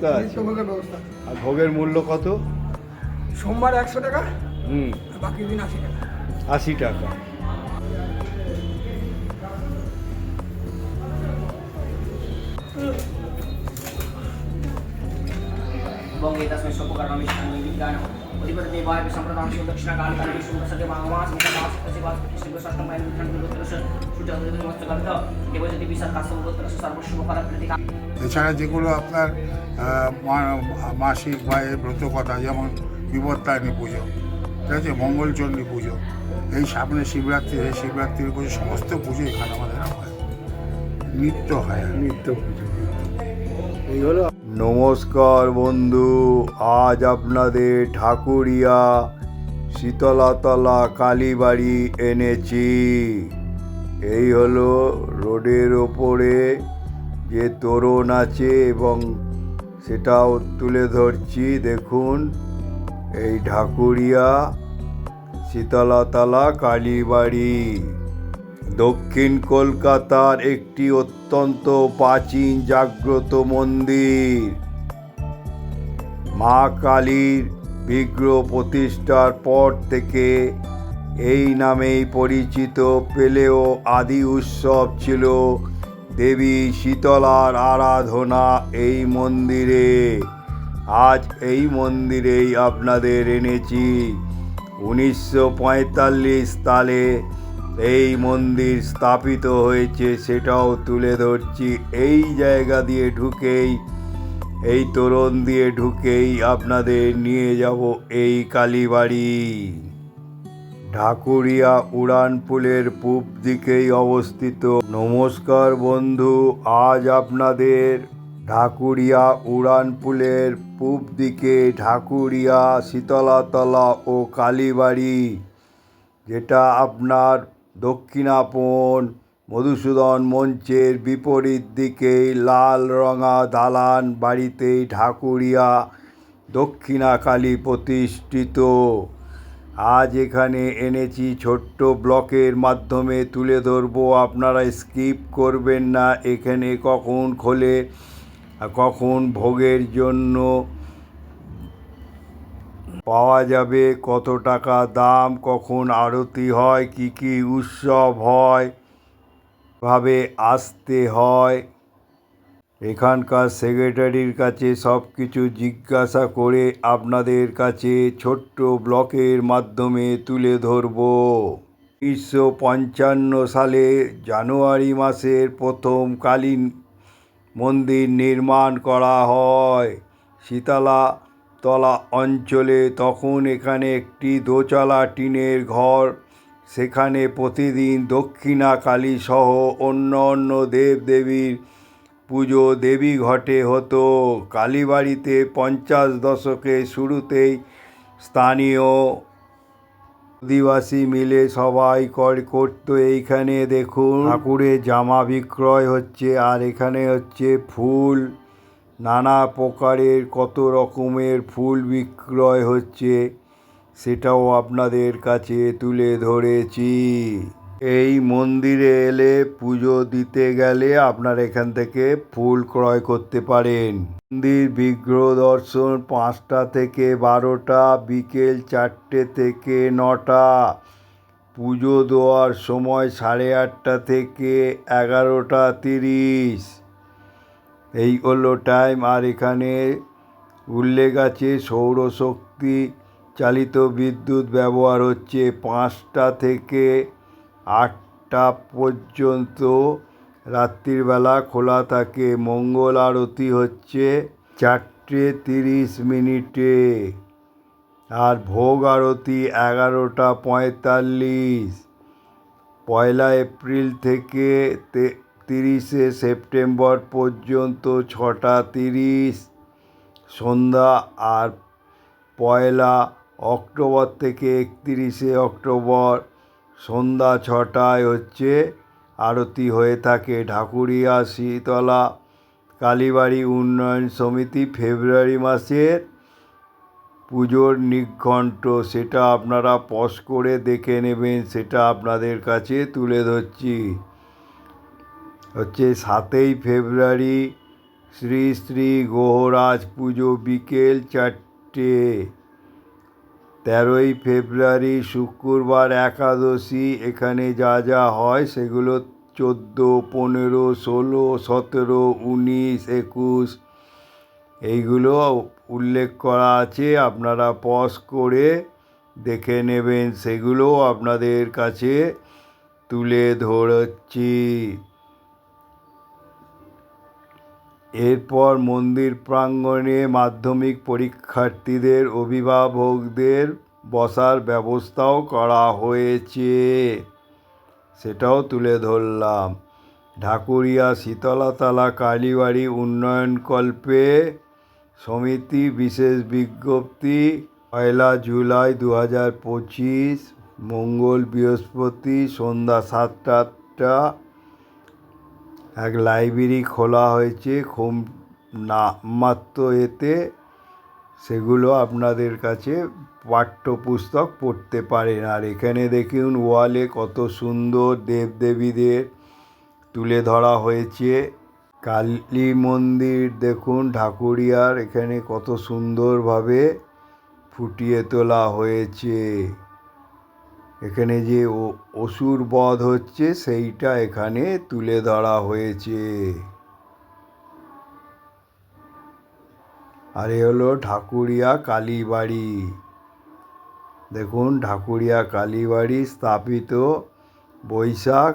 ব্যবস্থা আছে। ব্যবস্থা। আর ভোগের মূল্য কত? সোমবার একশো টাকা হুম। বাকি দিন আশি টাকা। আশি টাকা। এছাড়া যেগুলো আপনার মাসিক বা ব্রতকথা যেমন বিপত্তায়নী পুজো ঠিক আছে মঙ্গলচণ্ডী পুজো এই সামনে শিবরাত্রি এই শিবরাত্রির পুজো সমস্ত পুজো এখানে আমাদের হয়। নিত্য হয়। নিত্য পুজো। এই হলো নমস্কার বন্ধু আজ আপনাদের ঠাকুরিয়া শীতলাতলা কালীবাড়ি এনেছি। এই হলো রোডের ওপরে যে তোরণ আছে এবং সেটাও তুলে ধরছি, দেখুন। এই ঢাকুরিয়া, শীতলাতলা, কালীবাড়ি। দক্ষিণ কলকাতার একটি অত্যন্ত প্রাচীন জাগ্রত মন্দির। মা কালীর বিগ্রহ প্রতিষ্ঠার পর থেকে এই নামেই পরিচিত। পেলেও আদি উৎসব ছিল দেবী শীতলার আরাধনা এই মন্দিরে। আজ এই মন্দিরেই আপনাদের এনেছি। উনিশশো পঁয়তাল্লিশ সালে এই মন্দির স্থাপিত হয়েছে, সেটাও তুলে ধরছি। এই জায়গা দিয়ে ঢুকেই, এই তোরণ দিয়ে ঢুকেই আপনাদের নিয়ে যাব এই কালীবাড়ি। ঢাকুরিয়া উড়ানপুলের পূব দিকেই অবস্থিত। নমস্কার বন্ধু, আজ আপনাদের ঢাকুরিয়া উড়ানপুলের পূব দিকে ঢাকুরিয়া শীতলাতলা ও কালীবাড়ি, যেটা আপনার দক্ষিণাপন, মধুসূদন মঞ্চের বিপরীত দিকেই লাল রঙা দালান বাড়িতেই ঠাকুরিয়া দক্ষিণা কালী প্রতিষ্ঠিত। আজ এখানে এনেছি ছোট্ট ব্লকের মাধ্যমে তুলে ধরবো। আপনারা স্কিপ করবেন না, এখানে কখন খোলে, কখন ভোগের জন্য পাওয়া যাবে, কত টাকা দাম, কখন আরতি হয়, কি কি উৎসব হয়, ভাবে আসতে হয়। এখানকার সেক্রেটারির কাছে সব কিছু জিজ্ঞাসা করে আপনাদের কাছে ছোট্ট ব্লকের মাধ্যমে তুলে ধরব। উনিশশো পঞ্চান্ন সালে জানুয়ারি মাসের প্রথম কালী মন্দির নির্মাণ করা হয়। শীতলা তলা অঞ্চলে তখন এখানে একটি দোতলা টিনের ঘর, সেখানে প্রতিদিন দক্ষিণা কালী সহ অন্য অন্য দেবদেবীর পুজো দেবী ঘটে হতো। কালীবাড়িতে পঞ্চাশ দশকের শুরুতেই স্থানীয় আদিবাসী মিলে সবাই কর করতো। এইখানে দেখুন ঠাকুরের জামা বিক্রয় হচ্ছে আর এখানে হচ্ছে ফুল, নানা প্রকারের কত রকমের ফুল বিক্রয় হচ্ছে। সেটাও আপনাদের কাছে তুলে ধরেছি। এই মন্দিরে এলে পুজো দিতে গেলে আপনার এখান থেকে ফুল ক্রয় করতে পারেন। মন্দির বিগ্রহ দর্শন পাঁচটা থেকে বারোটা, বিকেল চারটে থেকে নটা। পুজো দেওয়ার সময় সাড়ে আটটা থেকে এগারোটা তিরিশ। এই হলো টাইম আর এখানে উল্লেখ আছে, সৌরশক্তি চালিত বিদ্যুৎ ব্যবহার হচ্ছে পাঁচটা থেকে আটটা পর্যন্ত রাত্রিবেলা খোলা থাকে। মঙ্গল আরতি হচ্ছে চারটে তিরিশ মিনিটে। আর ভোগ আরতি এগারোটা পঁয়তাল্লিশ। পয়লা এপ্রিল থেকে তিরিশে সেপ্টেম্বর পর্যন্ত ছটা তিরিশ। সন্ধ্যা আর পয়লা অক্টোবর থেকে একত্রিশে অক্টোবর। সন্ধ্যা ছটায় হচ্ছে, আরতি হয়ে থাকে ঢাকুরিয়া শীতলা, কালীবাড়ি উন্নয়ন সমিতি ফেব্রুয়ারি মাসের পুজোর নিঘণ্ট। সেটা আপনারা পজ করে দেখে নেবেন, সেটা আপনাদের কাছে তুলে ধরছি। হচ্ছে সাতই ফেব্রুয়ারি শ্রী শ্রী গোহরাজ পুজো বিকেল চারটে। তেরোই ফেব্রুয়ারি, শুক্রবার, একাদশী, এখানে যা যা হয় সেগুলো চোদ্দ, পনেরো, ষোলো, সতেরো, উনিশ, একুশ, এইগুলো উল্লেখ করা আছে। আপনারা পজ করে দেখে নেবেন সেগুলো আপনাদের কাছে তুলে ধরছি। এরপর মন্দির প্রাঙ্গণে মাধ্যমিক পরীক্ষার্থীদের, অভিভাবকদের বসার ব্যবস্থাও করা হয়েছে। সেটাও তুলে ধরলাম। ঢাকুরিয়া, শীতলাতলা, কালীবাড়ি উন্নয়নকল্পে সমিতি বিশেষ বিজ্ঞপ্তি, পয়লা জুলাই দু হাজার পঁচিশ, মঙ্গল বৃহস্পতি সন্ধ্যা সাতটা এক লাইব্রেরি খোলা হয়েছে, খুব নামমাত্র এতে। সেগুলো আপনাদের কাছে পাঠ্যপুস্তক পড়তে পারেন। আর এখানে দেখুন, ওয়ালে কত সুন্দর দেবদেবীদের তুলে ধরা হয়েছে। কালী মন্দির দেখুন, ঢাকুরিয়ার এখানে কত সুন্দরভাবে ফুটিয়ে তোলা হয়েছে। এখানে যে অসুর বধ হচ্ছে, সেইটা এখানে তুলে ধরা হয়েছে। আর এ হলো ঢাকুরিয়া কালীবাড়ি। দেখুন, ঢাকুরিয়া কালীবাড়ি স্থাপিত বৈশাখ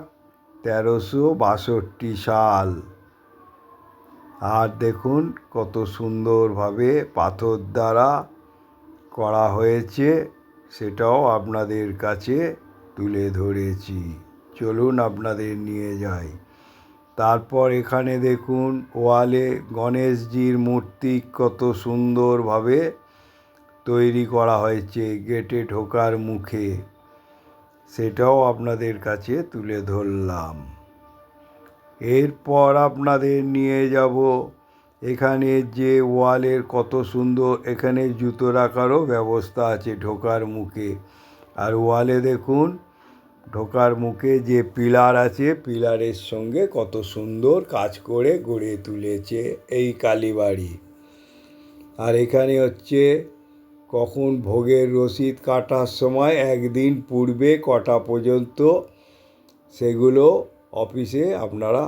তেরোশো বাষট্টি সাল। আর দেখুন, কত সুন্দরভাবে পাথর দ্বারা করা হয়েছে। সেটাও আপনাদের কাছে তুলে ধরেছি। চলুন আপনাদের নিয়ে যাই। তারপর এখানে দেখুন, ওয়ালে গণেশজির মূর্তি কত সুন্দরভাবে তৈরি করা হয়েছে গেটে ঢোকার মুখে। সেটাও আপনাদের কাছে তুলে ধরলাম। এরপর আপনাদের নিয়ে যাব এখানে যে ওয়ালের কত সুন্দর, এখানে জুতো রাখারও ব্যবস্থা আছে ঢোকার মুখে। আর ওয়ালে দেখুন, ঢোকার মুখে যে পিলার আছে, পিলারের সঙ্গে কত সুন্দর কাজ করে গড়ে তুলেছে এই কালীবাড়ি। আর এখানে হচ্ছে, কখন ভোগের রসিদ কাটার সময়, একদিন পূর্বে কটা পর্যন্ত সেগুলো অফিসে আপনারা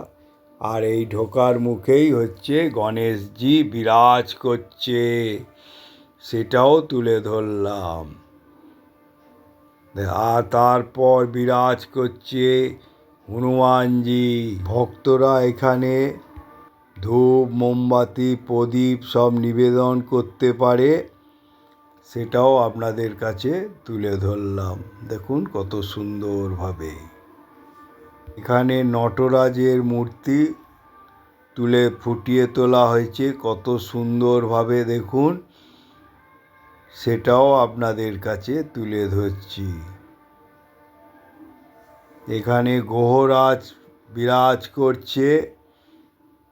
আর এই ঢোকার মুখেই হচ্ছে গণেশজি বিরাজ করছে। সেটাও তুলে ধরলাম। আর তারপর বিরাজ করছে হনুমানজি। ভক্তরা এখানে ধূপ, মোমবাতি, প্রদীপ সব নিবেদন করতে পারে। সেটাও আপনাদের কাছে তুলে ধরলাম। দেখুন কত সুন্দরভাবে। এখানে নটরাজের মূর্তি তুলে ফুটিয়ে তোলা হয়েছে। কত সুন্দরভাবে দেখুন। সেটাও আপনাদের কাছে তুলে ধরছি। এখানে গ্রহরাজ বিরাজ করছে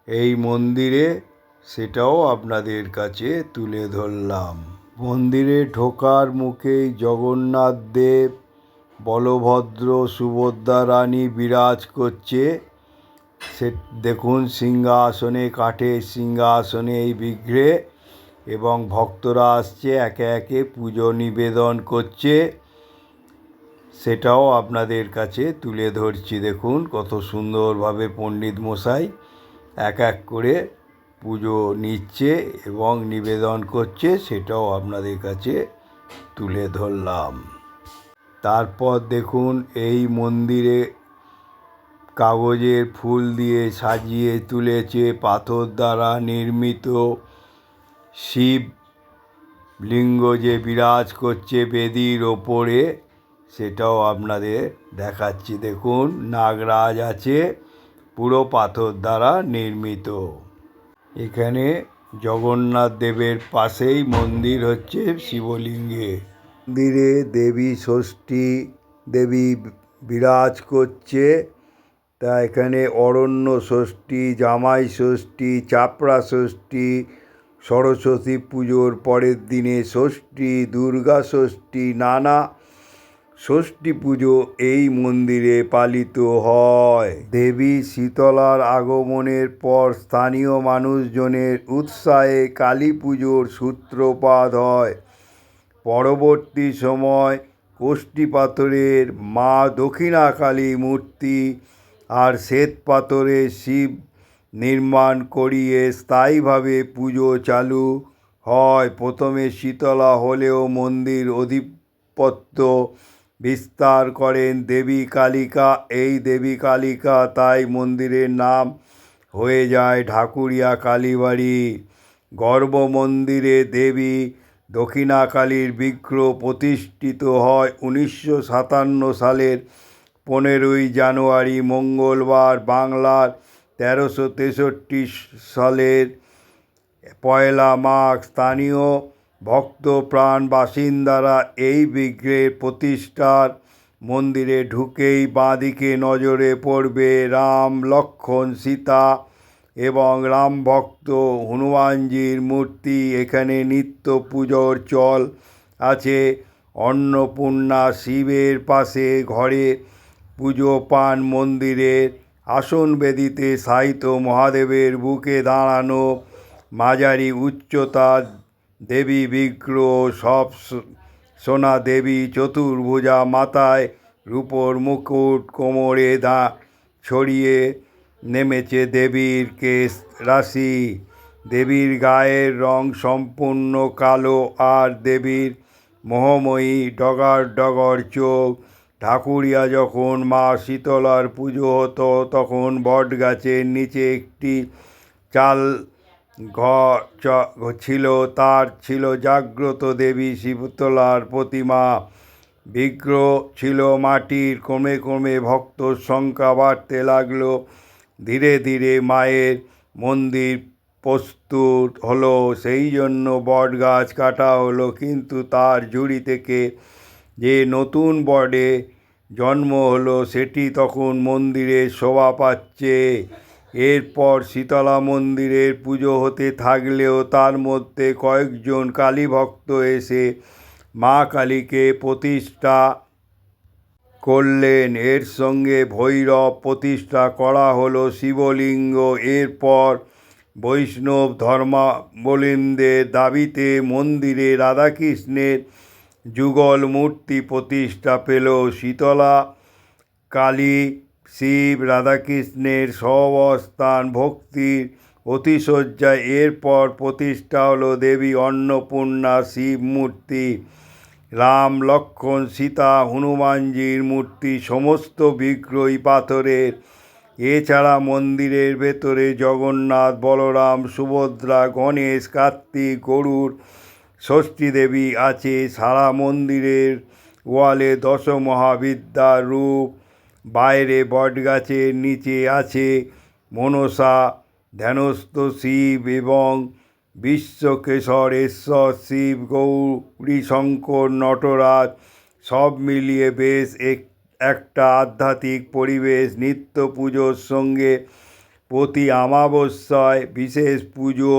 এই মন্দিরে। সেটাও আপনাদের কাছে তুলে ধরলাম। মন্দিরে ঢোকার মুখেই জগন্নাথ দেব বলভদ্র সুভদ্রা রানী বিরাজ করছে। সে দেখুন সিংহাসনে, কাঠের সিংহাসনে এই বিগ্রহে এবং ভক্তরা আসছে, একে একে পুজো নিবেদন করছে। সেটাও আপনাদের কাছে তুলে ধরছি, দেখুন কত সুন্দরভাবে পণ্ডিত মশাই এক এক করে পুজো নিচ্ছে এবং নিবেদন করছে, সেটাও আপনাদের কাছে তুলে ধরলাম। তারপর দেখুন এই মন্দিরে কাগজের ফুল দিয়ে সাজিয়ে তুলেছে, পাথর দ্বারা নির্মিত। শিব লিঙ্গ যে বিরাজ করছে বেদির ওপরে, সেটাও আপনাদের দেখাচ্ছি। দেখুন, নাগরাজ আছে, পুরো পাথর দ্বারা নির্মিত। এখানে জগন্নাথ দেবের পাশেই মন্দির হচ্ছে শিবলিঙ্গে। মন্দিরে দেবী ষষ্ঠী দেবী বিরাজ করছে। তা এখানে অরণ্য ষষ্ঠী, জামাই ষষ্ঠী, চাপড়া ষষ্ঠী, সরস্বতী পুজোর পরের দিনে ষষ্ঠী, দুর্গা ষষ্ঠী, নানা ষষ্ঠী পুজো এই মন্দিরে পালিত হয়। দেবী শীতলার আগমনের পর স্থানীয় মানুষজনের উৎসাহে কালী পুজোর সূত্রপাত হয়। পরবর্তী সময় কোষ্ঠী পাথরের মা দক্ষিণাকালী মূর্তি আর শ্বেত পাথরের শিব নির্মাণ করিয়ে স্থায়ীভাবে পুজো চালু হয়। প্রথমে শীতলা হলেও মন্দির অধিপত্য বিস্তার করেন দেবী কালিকা। এই দেবী কালিকা তাই মন্দিরের নাম হয়ে যায় ঢাকুরিয়া কালীবাড়ি। গর্ব মন্দিরে দেবী দক্ষিণাকালীর বিগ্রহ প্রতিষ্ঠিত হয় উনিশশো সাতান্ন সালের পনেরোই জানুয়ারি, মঙ্গলবার বাংলার তেরোশো তেষট্টি সালের পয়লা মাঘ। স্থানীয় ভক্তপ্রাণ বাসিন্দারা এই বিগ্রহের প্রতিষ্ঠার মন্দিরে ঢুকেই বাঁদিকে নজরে পড়বে রাম লক্ষ্মণ সীতা এবং রামভক্ত হনুমানজির মূর্তি, এখানে নিত্য পুজোর চল আছে। অন্নপূর্ণা শিবের পাশে ঘরে পুজো পান মন্দিরের। আসন বেদিতে সাহিত্য মহাদেবের বুকে দাঁড়ানো মাঝারি উচ্চতার দেবী বিগ্রহ, সব সোনা দেবী চতুর্ভুজা মাথায় রূপোর মুকুট কোমরে দা, ছড়িয়ে নেমেছে দেবীর কেশ রাশি। দেবীর গায়ের রং সম্পূর্ণ কালো আর দেবীর মোহময়ী ডগার ডগর চোখ। ঠাকুরিয়া যখন মা শীতলার পুজো হতো, তখন বট গাছের নিচে একটি চাল ঘর ছিল, তার ছিল জাগ্রত দেবী শিবতলার প্রতিমা। বিগ্রহ ছিল মাটির, ক্রমে ক্রমে ভক্তর সংখ্যা বাড়তে লাগল। ধীরে ধীরে মায়ের মন্দির প্রস্তুত হলো। সেই জন্য বট গাছ কাটা হলো, কিন্তু তার ঝুড়ি থেকে যে নতুন বটে জন্ম হলো, সেটি তখন মন্দিরে শোভা পাচ্ছে। এরপর শীতলা মন্দিরের পুজো হতে থাকলেও তার মধ্যে কয়েকজন কালী ভক্ত এসে মা কালীকে প্রতিষ্ঠা করলেন। এর সঙ্গে ভৈরব প্রতিষ্ঠা করা হলো শিবলিঙ্গ। এরপর বৈষ্ণব ধর্মাবলম্বীদের দাবিতে মন্দিরে রাধাকৃষ্ণের যুগল মূর্তি প্রতিষ্ঠা পেল। শীতলা, কালী, শিব, রাধাকৃষ্ণের সহবস্থান, ভক্তির অতিশয্যায়। এরপর প্রতিষ্ঠা হলো দেবী অন্নপূর্ণা শিব মূর্তি। রাম, লক্ষ্মণ, সীতা, হনুমানজির মূর্তি, সমস্ত বিগ্রহী পাথরের। এছাড়া মন্দিরের ভেতরে জগন্নাথ, বলরাম, সুভদ্রা, গণেশ, কার্তিক গরুর ষষ্ঠী দেবী আছে। সারা মন্দিরের ওয়ালে দশ মহাবিদ্যার রূপ, বাইরে বটগাছের নিচে আছে মনসা, ধ্যানস্থ শিব এবং বিশ্বকেশরেশ্বর, শিব, গৌরী শঙ্কর নটরাজ, সব মিলিয়ে বেশ এক, একটা আধ্যাত্মিক পরিবেশ, নিত্য পুজোর সঙ্গে প্রতি আমাবস্যায় বিশেষ পুজো,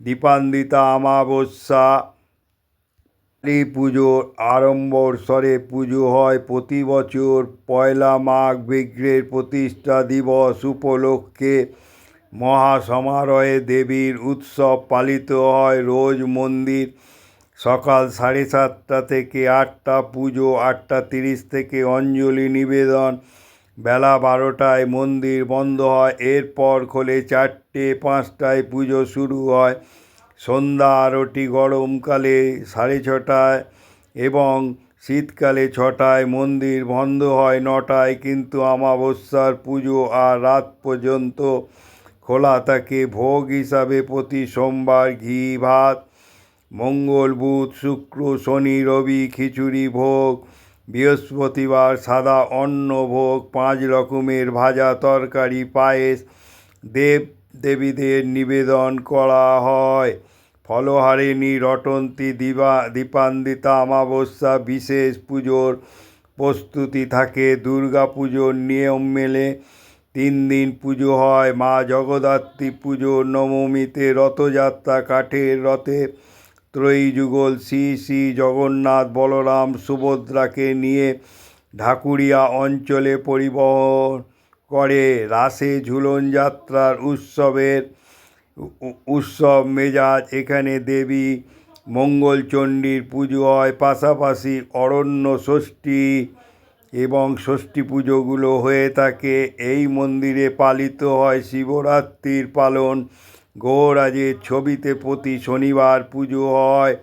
দীপান্বিতা অমাবস্যা কালী পুজোর আড়ম্বরস্বরে পুজো হয়। প্রতি বছর পয়লা মাঘ বিগ্রহের প্রতিষ্ঠা দিবস উপলক্ষে মহাসমারোহে দেবীর উৎসব পালিত হয় রোজ মন্দির। সকাল সাড়ে সাতটা থেকে আটটা, পুজো আটটা তিরিশ থেকে অঞ্জলি নিবেদন। বেলা বারোটায় মন্দির বন্ধ হয়, এরপর খোলে চারটে, পাঁচটায় পুজো শুরু হয়। সন্ধ্যা আরতি গরমকালে সাড়ে ছটায় এবং শীতকালে ছটায় মন্দির বন্ধ হয় নটায়, কিন্তু অমাবস্যার পুজো আর রাত পর্যন্ত খোলা থাকে ভোগ হিসাবে প্রতি সোমবার ঘি, ভাত, মঙ্গল বুধ, শুক্র, শনি, রবি, খিচুড়ি ভোগ, বৃহস্পতিবার সাদা অন্ন ভোগ, পাঁচ রকমের ভাজা তরকারি, পায়েস, দেব দেবীদের নিবেদন করা হয়। ফলহারিণী, রটন্তী, দিবা, দীপান্বিতা, অমাবস্যা, বিশেষ পুজোর প্রস্তুতি থাকে। দুর্গা পুজোর নিয়ম মেলে তিন দিন পুজো হয়, মা জগদ্ধাত্রী পুজো, নবমীতে রথযাত্রা কাঠের রথে। ত্রয়ী যুগল শ্রী শ্রী জগন্নাথ বলরাম সুভদ্রাকে নিয়ে ঢাকুরিয়া অঞ্চলে পরিবহন করে। রাসে ঝুলন যাত্রার উৎসবের উৎসব মেজাজ। এখানে দেবী মঙ্গলচণ্ডীর পুজো হয়। পাশাপাশি অরণ্য ষষ্ঠী এবং ষষ্ঠী পুজোগুলো হয়ে থাকে। এই মন্দিরে পালিত হয় শিবরাত্রির পালন। গৌরাজের ছবিতে প্রতি শনিবার পুজো হয়।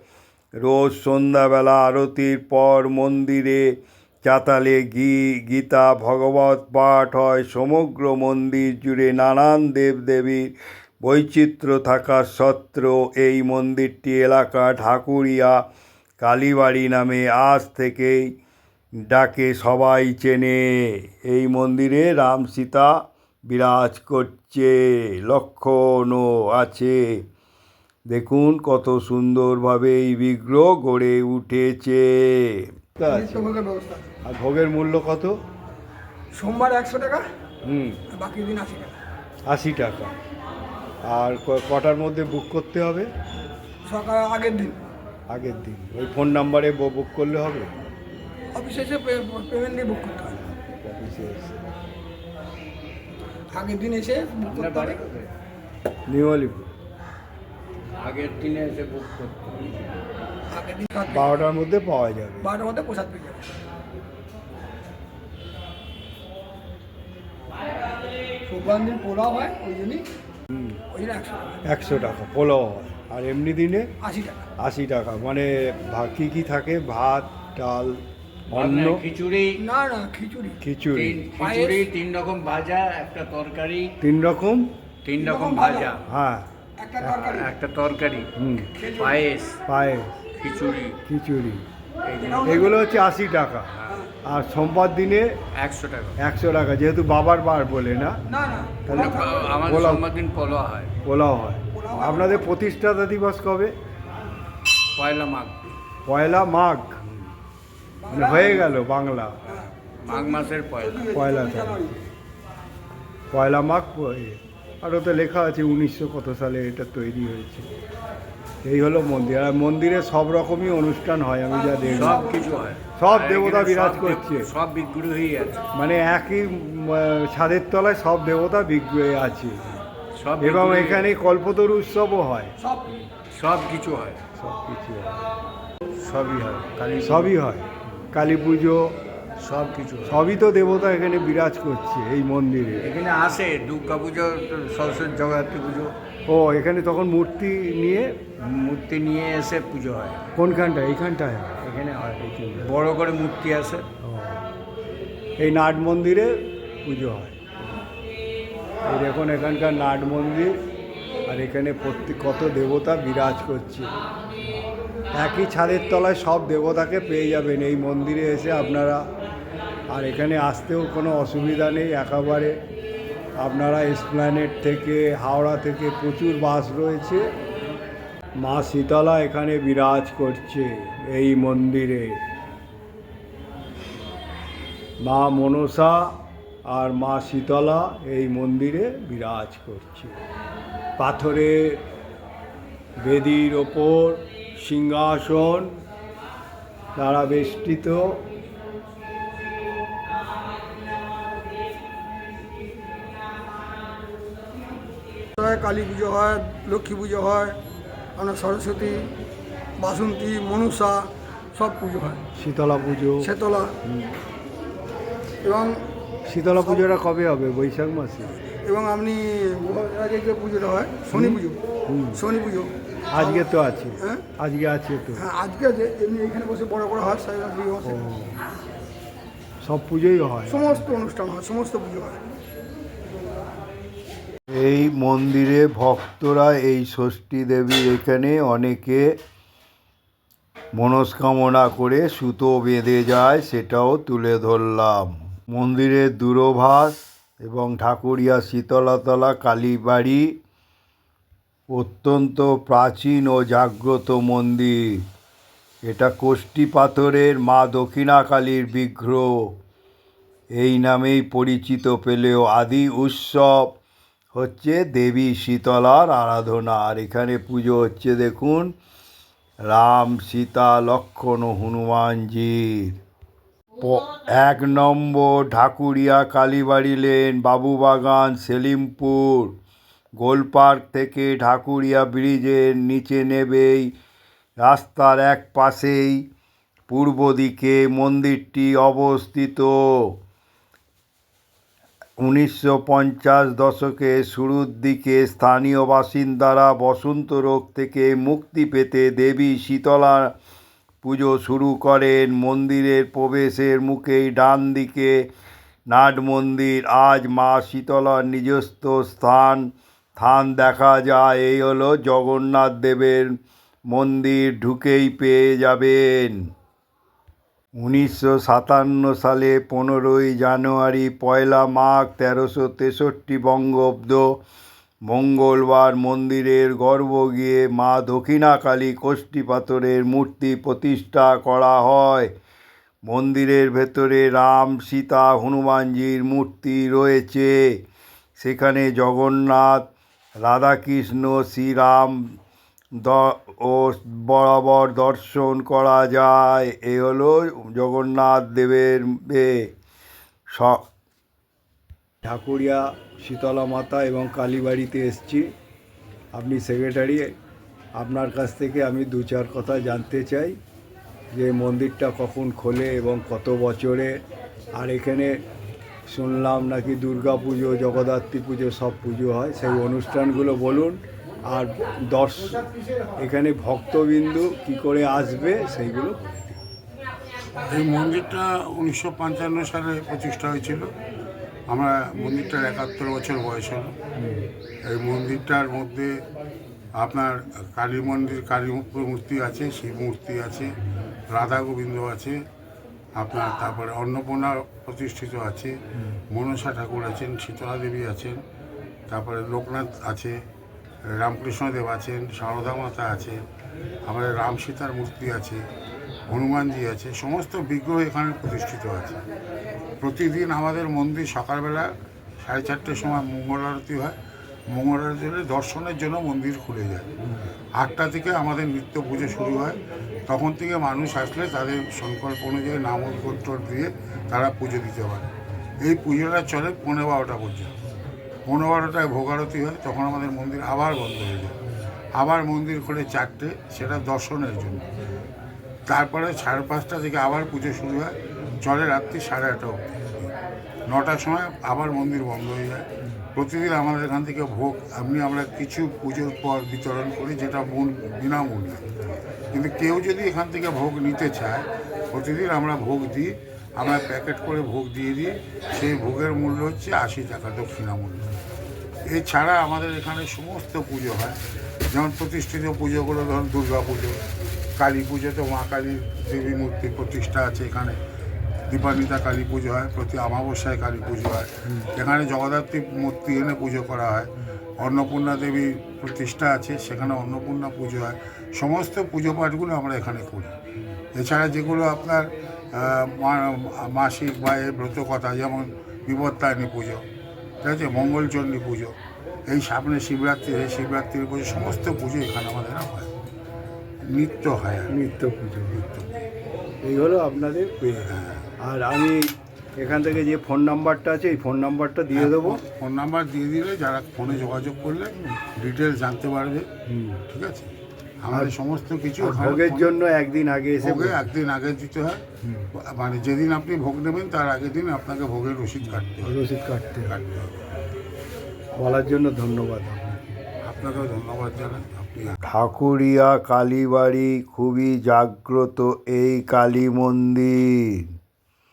রোজ সন্ধ্যাবেলা আরতির পর মন্দিরে চাতালে গী, গীতা, ভগবত পাঠ হয়। সমগ্র মন্দির জুড়ে নানান দেবদেবীর বৈচিত্র্য থাকা সত্ত্বেও এই মন্দিরটি এলাকা ঢাকুরিয়া, কালীবাড়ি নামে আজ থেকেই ডাকে সবাই চেনে। এই মন্দিরে রাম সীতা বিরাজ করছে লক্ষণও আছে। দেখুন কত সুন্দরভাবে এই বিগ্রহ গড়ে উঠেছে। আর ভোগের মূল্য কত? সোমবার একশো টাকা হুম। বাকি দিন আশি টাকা। আশি টাকা। আর ক- কটার মধ্যে বুক করতে হবে? সকাল আগের দিন। আগের দিন। ওই ফোন নাম্বারে বুক করলে হবে? অফিসে এসে পেমেন্ট দিয়ে বুক করতে হয়। অফিসে এসে আগের দিন এসে বুক করতে হবে। নিউ আলিপুর আগের দিনে এসে বুক করতে হবে। আগের দিন বারোটার মধ্যে পাওয়া যাবে। বারোটার মধ্যে প্রসাদ পেয়ে যাবে সোমবার দিন পোলাও হয় ওই জন্যই ওই জন্য একশো টাকা। একশো টাকা পোলাও হয়। আর এমনি দিনে আশি টাকা। আশি টাকা। মানে কি কি থাকে? ভাত ডাল আপনার খিচুড়ি না না খিচুড়ি। খিচুড়ি। খিচুড়ি তিন রকম ভাজা একটা তরকারি তিন রকম? তিন রকম ভাজা। হ্যাঁ। একটা তরকারি। একটা তরকারি পায়েস। পায়েস। খিচুড়ি। খিচুড়ি। এগুলো হচ্ছে আশি টাকা। আর সোমবার দিনে একশো টাকা। একশো টাকা যেহেতু বাবার বার বলে না তাহলে আমাদের পোলাও। সোমবার দিন পোলো হয়। পোলাও হয়। আপনাদের প্রতিষ্ঠাতা দিবস কবে? পয়লা মাঘ। পয়লা মাঘ। মানে হয়ে গেল বাংলা। মাঘ মাসের পয়লা। পয়লা পয়লা মাঘ। আর ওতে লেখা আছে উনিশশো কত সালে এটা তৈরি হয়েছে। এই হলো মন্দির। আর মন্দিরে সব রকমই অনুষ্ঠান হয় আমি যা দেখলাম। সব কিছু হয়। সব দেবতা বিরাজ করছে। সব বিগ্রহই আছে। মানে একই ছাদের তলায় সব দেবতা বিগ্রহে আছে। সব এবং এখানে কল্পতরু উৎসবও হয়। সব সব কিছু হয়। সব কিছু হয়। সবই হয়। সবই হয়। কালী পুজো সব কিছু। সবই তো দেবতা এখানে বিরাজ করছে এই মন্দিরে। এখানে আসে দুর্গা পুজো সরস্বতী জগদ্ধাত্রী পুজো। ও এখানে তখন মূর্তি নিয়ে? মূর্তি নিয়ে এসে পুজো হয়। কোনখানটায়? এইখানটায়? এখানে হয় বড় করে মূর্তি আসে। এই নাট মন্দিরে পুজো হয়। এই দেখুন এখানকার নাট মন্দির আর এখানে প্রত্যেক কত দেবতা বিরাজ করছে। একই ছাদের তলায় সব দেবতাকে পেয়ে যাবেন। এই মন্দিরে এসে আপনারা, আর এখানে আসতেও কোনো অসুবিধা নেই। একেবারে আপনারা এসপ্ল্যানেট থেকে, হাওড়া থেকে প্রচুর বাস রয়েছে। মা শীতলা এখানে বিরাজ করছে এই মন্দিরে। মা মনসা আর মা শীতলা এই মন্দিরে বিরাজ করছে। পাথরের বেদির ওপর সিংহাসন দ্বারা বেষ্টিত। কালী পুজো হয় লক্ষ্মী পুজো হয় আপনার সরস্বতী বাসন্তী মনুষা সব পুজো হয়। শীতলা পুজো। শীতলা। এবং শীতলা পুজোটা কবে হবে? বৈশাখ মাসে? এবং আপনি যে পুজোটা হয় শনি পুজো। শনি পুজো। আজকে তো আছে। হ্যাঁ? আজকে আছে তো। হ্যাঁ আজকে যে এমনি এখানে বসে বড় বড় হয় রাত্রি ও সব পুজোই হয়। সমস্ত অনুষ্ঠান হয় সমস্ত পুজো হয়। এই মন্দিরে ভক্তরা এই ষষ্ঠী দেবীর এখানে অনেকে মনস্কামনা করে সুতো বেঁধে যায় সেটাও তুলে ধরলাম। মন্দিরের দূরভাষ এবং ঠাকুরিয়া শীতলাতলা কালীবাড়ি অত্যন্ত প্রাচীন ও জাগ্রত মন্দির। এটা কোষ্ঠী পাথরের মা দক্ষিণাকালীর বিগ্রহ। এই নামেই পরিচিত পেলেও আদি উৎসব হচ্ছে দেবী শীতলার আরাধনা। আর এখানে পুজো হচ্ছে দেখুন, রাম, সীতা লক্ষ্মণ ও হনুমানজির। এক নম্বর ঢাকুরিয়া কালীবাড়ি লেন, বাবুবাগান, সেলিমপুর। গোলপার্ক থেকে ঢাকুরিয়া ব্রিজের নিচে নেবেই। রাস্তার এক পাশেই পূর্ব দিকে মন্দিরটি অবস্থিত। উনিশশো পঞ্চাশ দশকের শুরুর দিকে স্থানীয় বাসিন্দারা বসন্ত রোগ থেকে মুক্তি পেতে দেবী শীতলা পুজো শুরু করেন। মন্দিরের প্রবেশের মুখেই ডান দিকে নাট মন্দির। আজ মা শীতলার নিজস্ব স্থান। স্থান দেখা যায়, এই হলো জগন্নাথ দেবের মন্দির ঢুকেই পেয়ে যাবেন। উনিশশো সাতান্ন সালে পনেরোই জানুয়ারি, পয়লা মাঘ, তেরোশো তেষট্টি বঙ্গাব্দ মঙ্গলবার মন্দিরের গর্ব গিয়ে মা দক্ষিণাকালী কোষ্ঠী পাথরের মূর্তি প্রতিষ্ঠা করা হয়। মন্দিরের ভেতরে রাম, সীতা, হনুমানজির মূর্তি রয়েছে। সেখানে জগন্নাথ রাধাকৃষ্ণ শ্রীরাম, দ, ও বরাবর দর্শন করা যায়। এ হলো জগন্নাথ দেবের এ ঠাকুরিয়া শীতলা মাতা এবং কালীবাড়িতে এসছি। আপনি সেক্রেটারি আপনার কাছ থেকে আমি দু চার কথা জানতে চাই যে মন্দিরটা কখন খোলে এবং কত বছরে? আর এখানে শুনলাম নাকি দুর্গা পুজো জগদ্ধাত্রী পুজো সব পুজো হয়। সেই অনুষ্ঠানগুলো বলুন। আর দশ এখানে ভক্তবিন্দু কি করে আসবে সেইগুলো এই মন্দিরটা উনিশশো পঞ্চান্ন সালে প্রতিষ্ঠা হয়েছিল। আমরা মন্দিরটার একাত্তর বছর বয়স হলো। এই মন্দিরটার মধ্যে আপনার কালী মন্দির কালী মূর্তি আছে শিব মূর্তি আছে রাধা গোবিন্দ আছে আপনার তারপরে অন্নপূর্ণা প্রতিষ্ঠিত আছে মনসা ঠাকুর আছেন শীতলা দেবী আছেন তারপরে লোকনাথ আছে রামকৃষ্ণদেব আছেন সারদা মাতা আছে আমাদের রাম সীতার মূর্তি আছে হনুমানজি আছে সমস্ত বিগ্রহ এখানে প্রতিষ্ঠিত আছে। প্রতিদিন আমাদের মন্দির সকালবেলা সাড়ে চারটের সময় মঙ্গল আরতি হয় মঙ্গল আরতি হলে দর্শনের জন্য মন্দির খুলে যায়। আটটা থেকে আমাদের নিত্য পুজো শুরু হয় তখন থেকে মানুষ আসলে তাদের সংকল্প অনুযায়ী নাম উদ্গোত্তর দিয়ে তারা পুজো দিতে পারে। এই পুজোটা চলে পনেরো বারোটা পর্যন্ত। পনেরো বারোটায় ভোগ আরতি হয়, তখন আমাদের মন্দির আবার বন্ধ হয়ে যায়। আবার মন্দির খোলে চারটে, সেটা দর্শনের জন্য। তারপরে সাড়ে পাঁচটা থেকে আবার পুজো শুরু হয়, চলে রাত্রি সাড়ে আটটা অবধি। নটার সময় আবার মন্দির বন্ধ হয়ে যায়। প্রতিদিন আমাদের এখান থেকে ভোগ, এমনি আমরা কিছু পুজোর পর বিতরণ করি, যেটা মূল বিনামূল্যে। কিন্তু কেউ যদি এখান থেকে ভোগ নিতে চায়, প্রতিদিন আমরা ভোগ দিই, আমরা প্যাকেট করে ভোগ দিয়ে দিই, সেই ভোগের মূল্য হচ্ছে আশি টাকা দক্ষিণা মূল্য এছাড়া আমাদের এখানে সমস্ত পুজো হয়। যেমন প্রতিষ্ঠিত পুজোগুলো ধরুন দুর্গা পুজো, কালী পুজোতে মা কালীর দেবী মূর্তি প্রতিষ্ঠা আছে এখানে। দীপান্বিতা কালী পুজো হয়, প্রতি অমাবস্যায় কালী পুজো হয়। এখানে জগদ্ধাত্রী মূর্তি এনে পুজো করা হয়। অন্নপূর্ণা দেবীর প্রতিষ্ঠা আছে, সেখানে অন্নপূর্ণা পুজো হয়। সমস্ত পুজো পাঠগুলো আমরা এখানে করি। এছাড়া যেগুলো আপনার মাসিক বা এর ব্রত কথা যেমন বিপত্তায়নী পুজো ঠিক আছে মঙ্গলচণ্ডী পুজো এই সামনে শিবরাত্রি এই শিবরাত্রির পুজো সমস্ত পুজো এখানে আমাদের হয়। নিত্য হয়। নিত্য পুজো। নিত্য এই হলো আপনাদের আর আমি এখান থেকে যে ফোন নাম্বারটা আছে এই ফোন নাম্বারটা দিয়ে দেবো। ফোন নাম্বার দিয়ে দিলে যারা ফোনে যোগাযোগ করলে ডিটেলস জানতে পারবে। হুম। ঠিক আছে? আমাদের সমস্ত কিছু ভোগের জন্য একদিন আগে এসে ভোগে একদিন আগে দিতে হয়। মানে যেদিন আপনি ভোগ নেবেন তার আগের দিন আপনাকে ভোগের রসিদ কাটতে হবে। রসিদ কাটতে কাটতে হবে। বলার জন্য ধন্যবাদ আপনাকে। আপনাকেও ধন্যবাদ জানাই। ঠাকুরিয়া কালীবাড়ি খুবই জাগ্রত এই কালী মন্দির।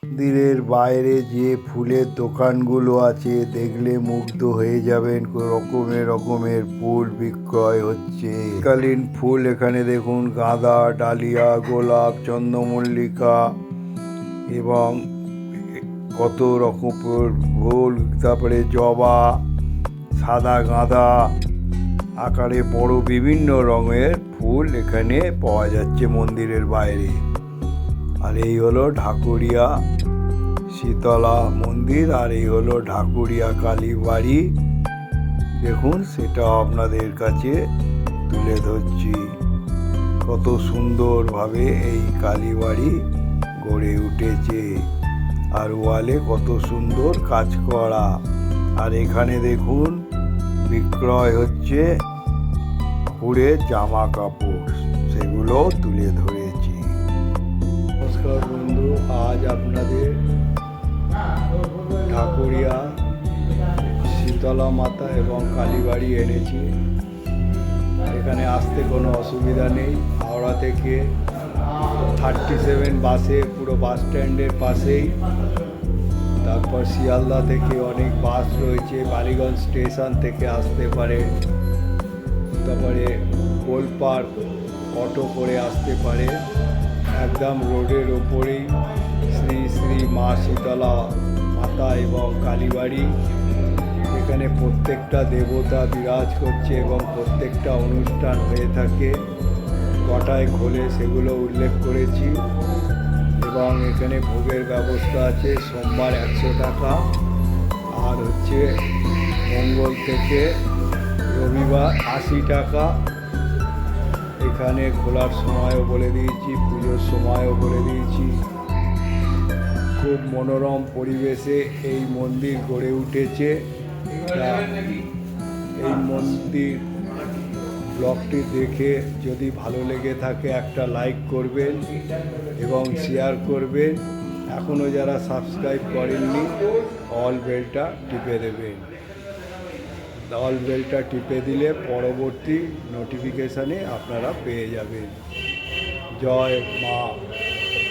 মন্দিরের বাইরে যে ফুলের দোকানগুলো আছে, দেখলে মুগ্ধ হয়ে যাবেন। রকমের রকমের ফুল বিক্রয় হচ্ছে। কালীন ফুল এখানে দেখুন, গাঁদা, ডালিয়া, গোলাপ, চন্দ্রমল্লিকা এবং কত রকম ফুল, তারপরে জবা, সাদা গাঁদা আকারে বড় বিভিন্ন রঙের ফুল এখানে পাওয়া যাচ্ছে মন্দিরের বাইরে। আর এই হলো ঢাকুরিয়া শীতলা মন্দির, আর এই হলো ঢাকুরিয়া কালী বাড়ি দেখুন সেটা আপনাদের কাছে তুলে ধরছি। কত সুন্দরভাবে এই কালীবাড়ি গড়ে উঠেছে। আর ওয়ালে কত সুন্দর কাজ করা। আর এখানে দেখুন, বিক্রয় হচ্ছে পুরে জামা কাপড়। সেগুলো তুলে ধরেছি নমস্কার বন্ধু, আজ আপনাদের ঠাকুরিয়া শীতলা মাতা এবং কালীবাড়ি এনেছি। এখানে আসতে কোনো অসুবিধা নেই। হাওড়া থেকে থার্টি সেভেন বাসে, পুরো বাস স্ট্যান্ডের পাশেই। তারপর শিয়ালদা থেকে অনেক বাস রয়েছে, বালিগঞ্জ স্টেশন থেকে আসতে পারে। তারপরে কোল পার্ক, অটো করে আসতে পারে। একদম রোডের ওপরেই শ্রী শ্রী মা শীতলা মাতা এবং কালীবাড়ি। এখানে প্রত্যেকটা দেবতা বিরাজ করছে এবং প্রত্যেকটা অনুষ্ঠান হয়ে থাকে। কটায় খোলে সেগুলো উল্লেখ করেছি। এবং এখানে ভোগের ব্যবস্থা আছে, সোমবার একশো টাকা। আর হচ্ছে মঙ্গল থেকে রবিবার আশি টাকা। এখানে খোলার সময়ও বলে দিয়েছি, পুজোর সময়ও বলে দিয়েছি। খুব মনোরম পরিবেশে এই মন্দির গড়ে উঠেছে। এই মন্দির ব্লগটি দেখে যদি ভালো লেগে থাকে একটা লাইক করবেন এবং শেয়ার করবেন। এখনও যারা সাবস্ক্রাইব করেননি, অল বেলটা টিপে দেবেন। অল বেলটা টিপে দিলে পরবর্তী নোটিফিকেশানে আপনারা পেয়ে যাবেন। জয় মা,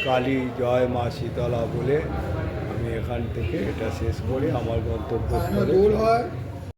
কালী, জয় মা শীতলা বলে আমি এখান থেকে এটা শেষ করে। আমার গন্তব্য হয়।